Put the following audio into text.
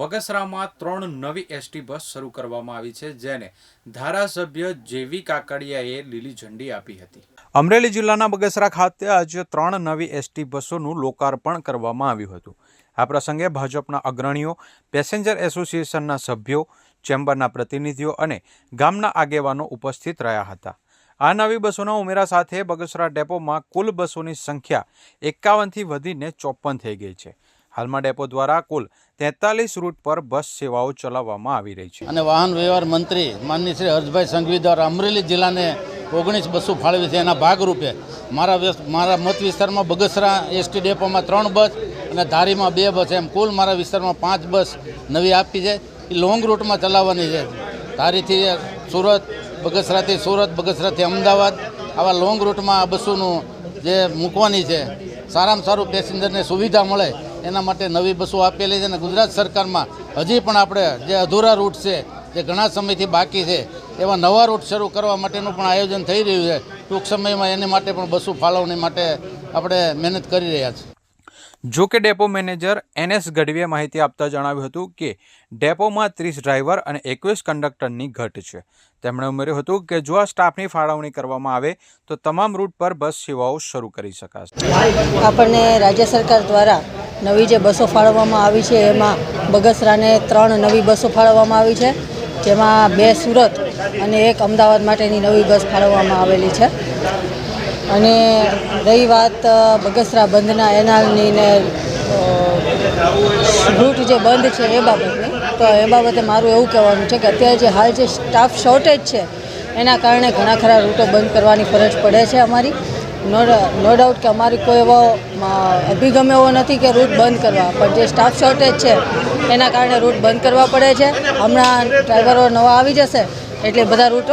બગસરામાં ત્રણ નવી ST bus શરૂ કરવામાં આવી છે, જેને ધારાસભ્ય જેવી કાકડિયાએ લીલી ઝંડી આપી હતી. અમરેલી જિલ્લાના બગસરા ખાતે આજે ત્રણ નવી એસટી બસોનું લોકાર્પણ કરવામાં આવ્યું હતું. આ પ્રસંગે ભાજપના અગ્રણીઓ, પેસેન્જર એસોસિએશનના સભ્યો, ચેમ્બરના પ્રતિનિધિઓ અને ગામના આગેવાનો ઉપસ્થિત રહ્યા હતા. આ નવી બસોના ઉમેરા સાથે બગસરા ડેપોમાં કુલ બસોની સંખ્યા એકાવનથી વધીને ચોપન થઈ ગઈ છે. હાલમાં ડેપો દ્વારા કુલ તેતાલીસ રૂટ પર બસ સેવાઓ ચલાવવામાં આવી રહી છે. અને વાહન વ્યવહાર મંત્રી માનની શ્રી હર્ષભાઈ સંઘવી દ્વારા અમરેલી જિલ્લાને ઓગણીસ બસો ફાળવી છે. એના ભાગરૂપે મારા મારા મત વિસ્તારમાં બગસરા એસટી ડેપોમાં ત્રણ બસ અને ધારીમાં બે બસ. એમ કુલ મારા વિસ્તારમાં પાંચ બસ નવી આપી છે. એ લોંગ રૂટમાં ચલાવવાની છે. ધારીથી સુરત, બગસરાથી સુરત, બગસરાથી અમદાવાદ આવા લોંગ રૂટમાં આ બસોનું જે મૂકવાની છે, સારામાં સારું પેસેન્જરને સુવિધા મળે એના માટે નવી બસો આપેલી છે અને ગુજરાત સરકારમાં હજી પણ આપણે જે અધૂરા રૂટ છે જે ઘણા સમયથી બાકી છે એવા નવા રૂટ શરૂ કરવા માટેનું પણ આયોજન થઈ રહ્યું છે. ટૂંક સમયમાં એની માટે પણ બસો ફાળવણી માટે આપણે મહેનત કરી રહ્યા છીએ. જો કે ડેપો મેનેજર એન એસ ગઢવીએ માહિતી આપતા જણાવ્યું હતું કે ડેપોમાં ત્રીસ ડ્રાઈવર અને એકવીસ કંડક્ટરની ઘટ છે. તેમણે ઉમેર્યું હતું કે જો આ સ્ટાફની ફાળવણી કરવામાં આવે તો તમામ રૂટ પર બસ સેવાઓ શરૂ કરી શકાશે. આપણને રાજ્ય સરકાર દ્વારા નવી જે બસો ફાળવવામાં આવી છે, એમાં બગસરાને ત્રણ નવી બસો ફાળવવામાં આવી છે, જેમાં બે સુરત અને એક અમદાવાદ માટેની નવી બસ ફાળવવામાં આવેલી છે. અને રહી વાત બગસરા બંધના એનાલની ને રૂટ જે બંધ છે એ બાબતની, તો એ બાબતે મારું એવું કહેવાનું છે કે અત્યારે જે હાલ જે સ્ટાફ શોર્ટેજ છે, એના કારણે ઘણા ખરા રૂટો બંધ કરવાની ફરજ પડે છે અમારી. નો નો ડાઉટ કે અમારી કોઈ એવો અભિગમ એવો નથી કે રૂટ બંધ કરવા. પણ જે સ્ટાફ શોર્ટેજ છે, એના કારણે રૂટ બંધ કરવા પડે છે. હમણાં ડ્રાઈવરો નવા આવી જશે, એટલે બધા રૂટો